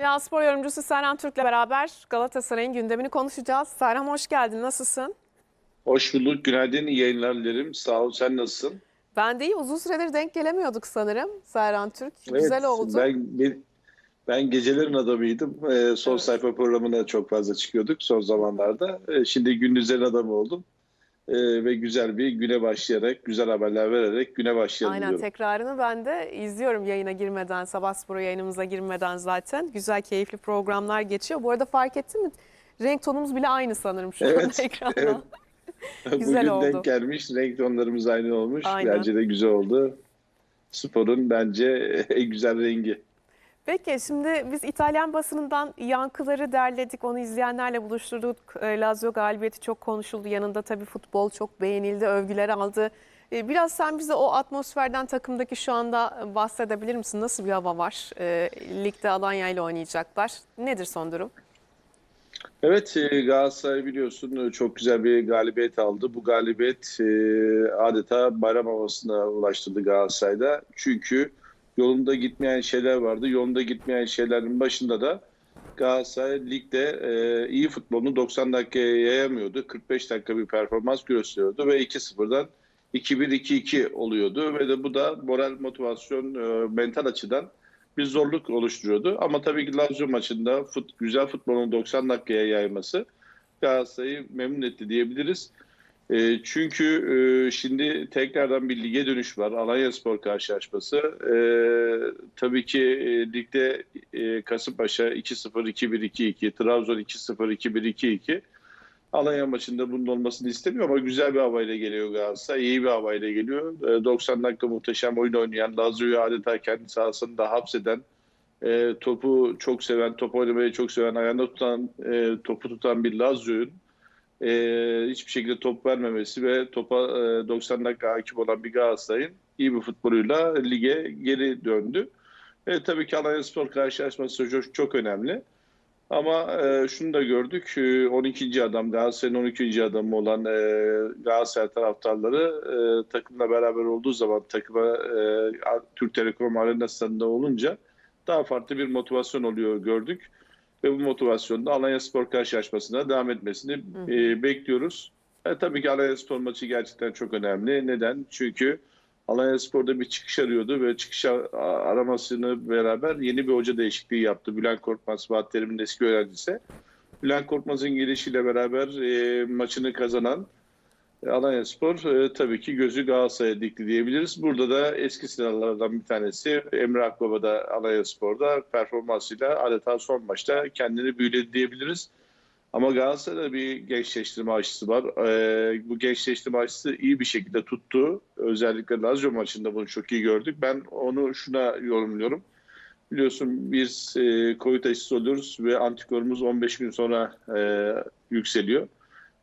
Real Spor yorumcusu Serhan Türk'le beraber Galatasaray'ın gündemini konuşacağız. Serhan hoş geldin. Nasılsın? Hoş bulduk. Günaydın. iyi yayınlar dilerim. Sağ ol. Sen nasılsın? Ben de iyi. Uzun süredir denk gelemiyorduk sanırım. Serhan Türk. Güzel oldu. Ben, ben, ben gecelerin adamıydım. Ee, son Evet. sayfa programına çok fazla çıkıyorduk son zamanlarda. Ee, şimdi gündüzlerin adamı oldum. Ee, ve güzel bir güne başlayarak, güzel haberler vererek güne başlayalım Aynen diyorum. tekrarını ben de izliyorum yayına girmeden, Sabah Spor'a yayınımıza girmeden zaten. Güzel, keyifli programlar geçiyor. Bu arada fark ettin mi? Renk tonumuz bile aynı sanırım şu Evet, ekranda. evet. güzel Bugün oldu. denk gelmiş. Renk tonlarımız aynı olmuş. Aynen. Bence de güzel oldu. Sporun bence en güzel rengi. Peki şimdi biz İtalyan basınından yankıları derledik. Onu izleyenlerle buluşturduk. E, Lazio galibiyeti çok konuşuldu. Yanında tabii futbol çok beğenildi, övgüler aldı. E, Biraz sen bize o atmosferden takımdaki şu anda bahsedebilir misin? Nasıl bir hava var? E, Ligde Alanya ile oynayacaklar. Nedir son durum? Evet e, Galatasaray biliyorsun e, çok güzel bir galibiyet aldı. Bu galibiyet e, adeta bayram havasına ulaştırdı Galatasaray'da. Çünkü yolunda gitmeyen şeyler vardı. Yolunda gitmeyen şeylerin başında da Galatasaray ligde e, iyi futbolunu 90 dakikaya yayamıyordu. 45 dakika bir performans gösteriyordu ve 2-0'dan 2-1-2-2 oluyordu ve de bu da moral motivasyon e, mental açıdan bir zorluk oluşturuyordu. Ama tabii ki Lazio maçında fut, güzel futbolun 90 dakikaya yayması Galatasaray'ı memnun etti diyebiliriz. E, çünkü e, şimdi tekrardan bir lige dönüş var. Alanya Spor karşılaşması. E, tabii ki e, ligde e, Kasımpaşa 2-0, 2-1, 2-2, Trabzon 2-0, 2-1, 2-2. Alanya maçında bunun olmasını istemiyor ama güzel bir havayla geliyor Galatasaray. İyi bir havayla geliyor. E, 90 dakika muhteşem oyun oynayan, Lazio'yu adeta kendi sahasında hapseden, e, topu çok seven, top oynamayı çok seven, ayağında tutan, e, topu tutan bir Lazio'nun e, hiçbir şekilde top vermemesi ve topa e, 90 dakika hakim olan bir Galatasaray'ın iyi bir futboluyla lige geri döndü. E, tabii ki Alanya Spor karşılaşması çok, çok önemli. Ama e, şunu da gördük. e, 12. adam, Galatasaray'ın 12. adamı olan e, Galatasaray taraftarları e, takımla beraber olduğu zaman takıma e, Türk Telekom Arena stadında olunca daha farklı bir motivasyon oluyor gördük. Ve bu motivasyonda Alanya Spor karşılaşmasına devam etmesini e, bekliyoruz. E, tabii ki Alanya Spor maçı gerçekten çok önemli. Neden? Çünkü Alanya Spor'da bir çıkış arıyordu ve çıkış aramasını beraber yeni bir hoca değişikliği yaptı. Bülent Korkmaz, Fatih Terim'in eski öğrencisi. Bülent Korkmaz'ın gelişiyle beraber e, maçını kazanan Alanya Spor e, tabii ki gözü Galatasaray'a dikti diyebiliriz. Burada da eski silahlardan bir tanesi Emre Akbaba da Alanya Spor'da performansıyla adeta son maçta kendini büyüledi diyebiliriz. Ama Galatasaray'da bir gençleştirme aşısı var. Ee, bu gençleştirme aşısı iyi bir şekilde tuttu. Özellikle Lazio maçında bunu çok iyi gördük. Ben onu şuna yorumluyorum. Biliyorsun biz e, Covid aşısı oluyoruz ve antikorumuz 15 gün sonra e, yükseliyor.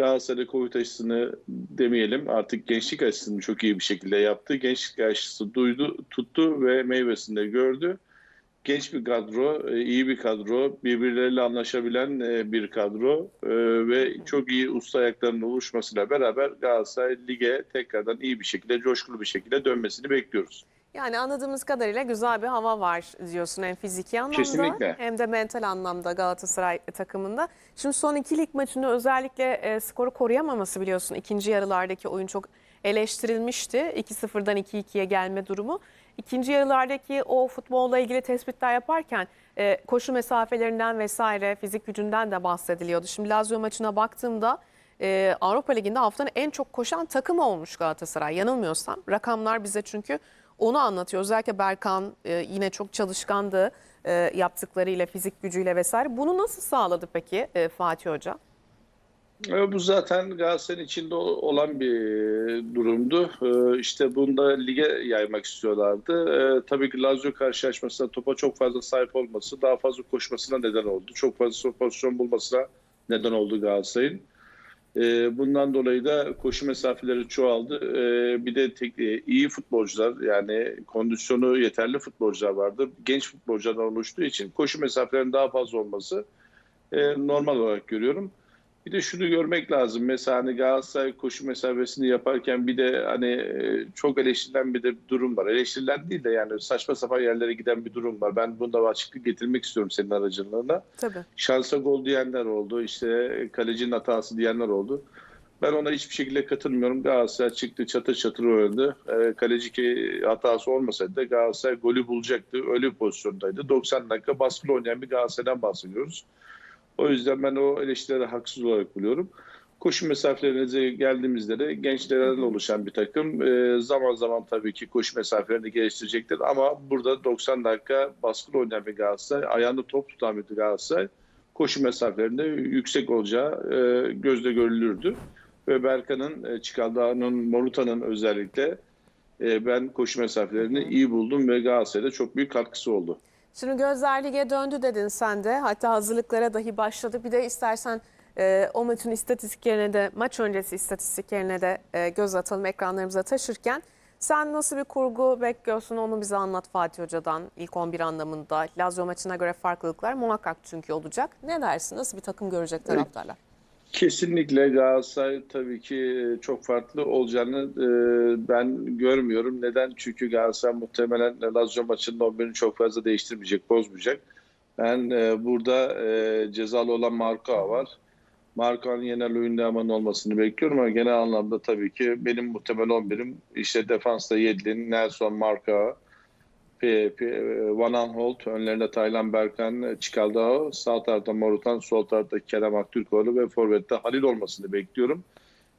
Galatasaray Covid aşısını demeyelim artık gençlik aşısını çok iyi bir şekilde yaptı. Gençlik aşısı duydu, tuttu ve meyvesini de gördü genç bir kadro, e, iyi bir kadro, birbirleriyle anlaşabilen e, bir kadro e, ve çok iyi usta ayaklarının oluşmasıyla beraber Galatasaray lige tekrardan iyi bir şekilde, coşkulu bir şekilde dönmesini bekliyoruz. Yani anladığımız kadarıyla güzel bir hava var diyorsun hem fiziki anlamda Kesinlikle. hem de mental anlamda Galatasaray takımında. Şimdi son iki lig maçında özellikle e, skoru koruyamaması biliyorsun. ikinci yarılardaki oyun çok eleştirilmişti. 2-0'dan 2-2'ye gelme durumu. İkinci yarılardaki o futbolla ilgili tespitler yaparken e, koşu mesafelerinden vesaire fizik gücünden de bahsediliyordu. Şimdi Lazio maçına baktığımda e, Avrupa Ligi'nde haftanın en çok koşan takımı olmuş Galatasaray. Yanılmıyorsam rakamlar bize çünkü onu anlatıyor. Özellikle Berkan e, yine çok çalışkandı e, yaptıklarıyla, fizik gücüyle vesaire. Bunu nasıl sağladı peki e, Fatih Hoca? E, Bu zaten Galatasaray'ın içinde olan bir durumdu. E, İşte bunu da lige yaymak istiyorlardı. E, Tabii ki Lazio karşılaşmasında topa çok fazla sahip olması daha fazla koşmasına neden oldu. Çok fazla pozisyon bulmasına neden oldu Galatasaray'ın. E, Bundan dolayı da koşu mesafeleri çoğaldı. E, Bir de tek, e, iyi futbolcular yani kondisyonu yeterli futbolcular vardı. Genç futbolcular oluştuğu için koşu mesafelerinin daha fazla olması e, normal olarak görüyorum. Bir de şunu görmek lazım. Mesela hani Galatasaray koşu mesafesini yaparken bir de hani e, çok eleştirilen bir de durum var. Eleştirilen değil de yani saçma sapan yerlere giden bir durum var. Ben bunda açıklık getirmek istiyorum senin aracılığına. Tabii. Şansa gol diyenler oldu. İşte kalecinin hatası diyenler oldu. Ben ona hiçbir şekilde katılmıyorum. Galatasaray çıktı çatır çatır oynadı. E, kaleci ki hatası olmasaydı da Galatasaray golü bulacaktı. Bir pozisyondaydı. 90 dakika baskılı oynayan bir Galatasaray'dan bahsediyoruz. O yüzden ben o eleştirileri haksız olarak buluyorum. Koşu mesafelerine geldiğimizde de gençlerden oluşan bir takım. E, zaman zaman tabii ki koşu mesafelerini geliştirecektir. Ama burada 90 dakika baskılı oynayan bir Galatasaray, ayağında top tutan bir Galatasaray koşu mesafelerinde yüksek olacağı e, gözle görülürdü. Ve Berkan'ın, e, Çikaldağ'ın, Moruta'nın özellikle e, ben koşu mesafelerini iyi buldum ve Galatasaray'da çok büyük katkısı oldu. Şimdi Gözler Lig'e döndü dedin sen de. Hatta hazırlıklara dahi başladı. Bir de istersen e, o maçın istatistiklerine de, maç öncesi istatistiklerine de e, göz atalım ekranlarımıza taşırken. Sen nasıl bir kurgu bekliyorsun onu bize anlat Fatih Hoca'dan ilk 11 anlamında. Lazio maçına göre farklılıklar muhakkak çünkü olacak. Ne dersin? Nasıl bir takım görecek taraftarlar? Kesinlikle Galatasaray tabii ki çok farklı olacağını e, ben görmüyorum. Neden? Çünkü Galatasaray muhtemelen Lazio maçının 11'ini çok fazla değiştirmeyecek, bozmayacak. Ben e, burada e, cezalı olan Marka var. Marka'nın yenerli Luyendama'nın olmasını bekliyorum ama genel anlamda tabii ki benim muhtemel 11'im işte defansta Yedlin, Nelson, Marka, Van Aanholt, önlerinde Taylan Berkan, Çikaldao, sağ tarafta Morutan, sol tarafta Kerem Aktürkoğlu ve forvette Halil olmasını bekliyorum.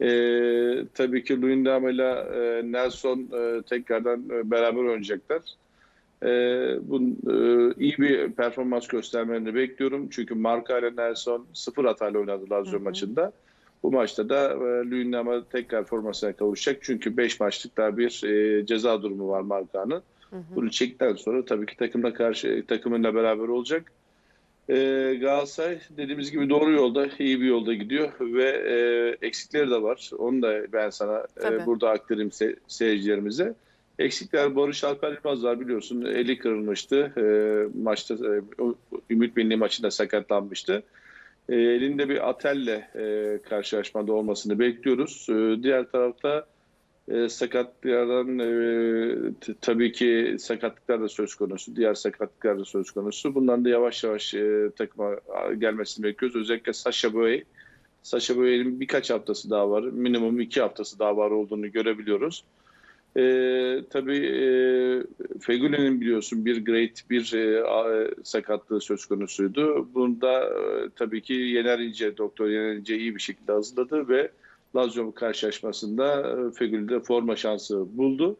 Ee, tabii ki Luyendama ile e, Nelson e, tekrardan e, beraber oynayacaklar. E, bu, e, iyi bir performans göstermelerini bekliyorum. Çünkü Marka ile Nelson sıfır hatayla oynadı Lazio maçında. Bu maçta da e, Luyendama tekrar formasına kavuşacak. Çünkü 5 maçlık daha bir e, ceza durumu var Marka'nın. Bunu çektikten sonra tabii ki takımla karşı takımıyla beraber olacak. Ee, Galatasaray dediğimiz gibi doğru yolda, iyi bir yolda gidiyor ve e, eksikleri de var. Onu da ben sana Tabii. e, burada aktarayım se- seyircilerimize. Eksikler Barış Alper Yılmaz var biliyorsun. Eli kırılmıştı. E, maçta e, Ümit Milli maçında sakatlanmıştı. E, elinde bir atelle e, karşılaşmada olmasını bekliyoruz. E, diğer tarafta e, sakatlıklardan e, tabii ki sakatlıklar da söz konusu. Diğer sakatlıklar da söz konusu. Bunların da yavaş yavaş e, takıma gelmesini bekliyoruz. Özellikle Sasha Boye. Sasha Boye'nin birkaç haftası daha var. Minimum iki haftası daha var olduğunu görebiliyoruz. E, tabii e, Fegüli'nin biliyorsun bir great bir e, sakatlığı söz konusuydu. Bunda e, tabii ki Yener İnce, Doktor Yener İnce iyi bir şekilde hazırladı ve Lazio karşılaşmasında e, Fegüli'de forma şansı buldu.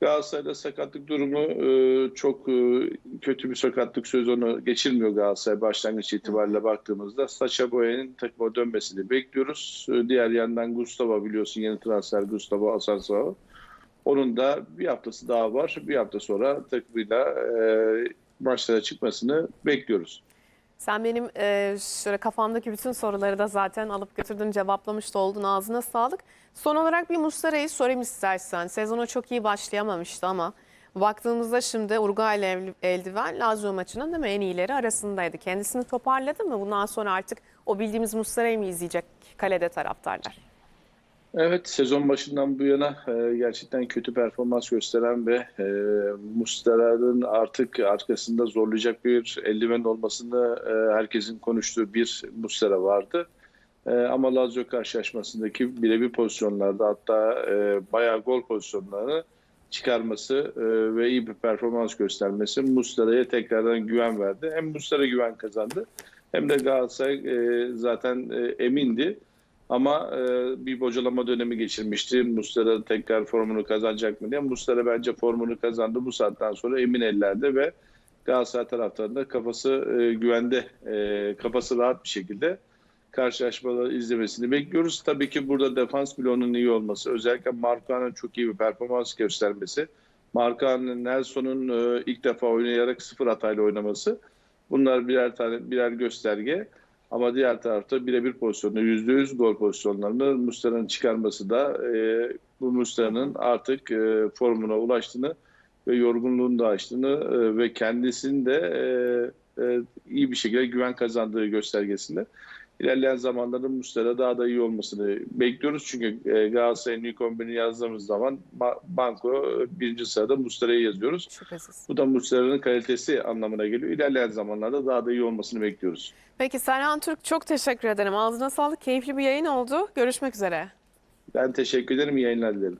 Galatasaray'da sakatlık durumu e, çok e, kötü bir sakatlık sezonu geçirmiyor Galatasaray başlangıç itibariyle baktığımızda. Sacha Boey'nin takıma dönmesini bekliyoruz. Diğer yandan Gustavo biliyorsun yeni transfer Gustavo Asensio. Onun da bir haftası daha var. Bir hafta sonra takımıyla maçlara çıkmasını bekliyoruz. Sen benim e, şöyle kafamdaki bütün soruları da zaten alıp götürdün cevaplamış da oldun ağzına sağlık. Son olarak bir Muslera'yı sorayım istersen. Sezona çok iyi başlayamamıştı ama baktığımızda şimdi Uruguay ile eldiven Lazio maçının değil mi en iyileri arasındaydı. Kendisini toparladı mı? Bundan sonra artık o bildiğimiz Muslera'yı mı izleyecek kalede taraftarlar? Evet, sezon başından bu yana e, gerçekten kötü performans gösteren ve e, Muslera'nın artık arkasında zorlayacak bir eldiven olmasını e, herkesin konuştuğu bir Muslera vardı. E, ama Lazio karşılaşmasındaki birebir pozisyonlarda hatta e, bayağı gol pozisyonlarını çıkarması e, ve iyi bir performans göstermesi Muslera'ya tekrardan güven verdi. Hem Muslera güven kazandı hem de Galatasaray e, zaten e, emindi. Ama e, bir bocalama dönemi geçirmişti. Muslera tekrar formunu kazanacak mı diye. Muslera bence formunu kazandı. Bu saatten sonra emin ellerde ve Galatasaray taraftarında kafası e, güvende, e, kafası rahat bir şekilde karşılaşmaları izlemesini bekliyoruz. Tabii ki burada defans bloğunun iyi olması, özellikle Markan'ın çok iyi bir performans göstermesi, Markan Nelson'un e, ilk defa oynayarak sıfır hatayla oynaması. Bunlar birer tane birer gösterge. Ama diğer tarafta birebir pozisyonda %100 gol pozisyonlarını Muslera'nın çıkarması da e, bu Muslera'nın artık e, formuna ulaştığını ve yorgunluğunu da açtığını e, ve kendisinin de e, e, iyi bir şekilde güven kazandığı göstergesinde. İlerleyen zamanlarda Muslera daha da iyi olmasını bekliyoruz. Çünkü e, Galatasaray'ın ilk 11'ini yazdığımız zaman ba- banko e, birinci sırada Muslera'yı yazıyoruz. Şüphesiz. Bu da Muslera'nın kalitesi anlamına geliyor. İlerleyen zamanlarda daha da iyi olmasını bekliyoruz. Peki Serhan Türk çok teşekkür ederim. Ağzına sağlık. Keyifli bir yayın oldu. Görüşmek üzere. Ben teşekkür ederim. İyi yayınlar dilerim.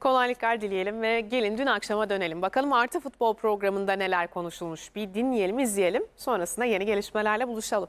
Kolaylıklar dileyelim ve gelin dün akşama dönelim. Bakalım Artı Futbol programında neler konuşulmuş. Bir dinleyelim, izleyelim. Sonrasında yeni gelişmelerle buluşalım.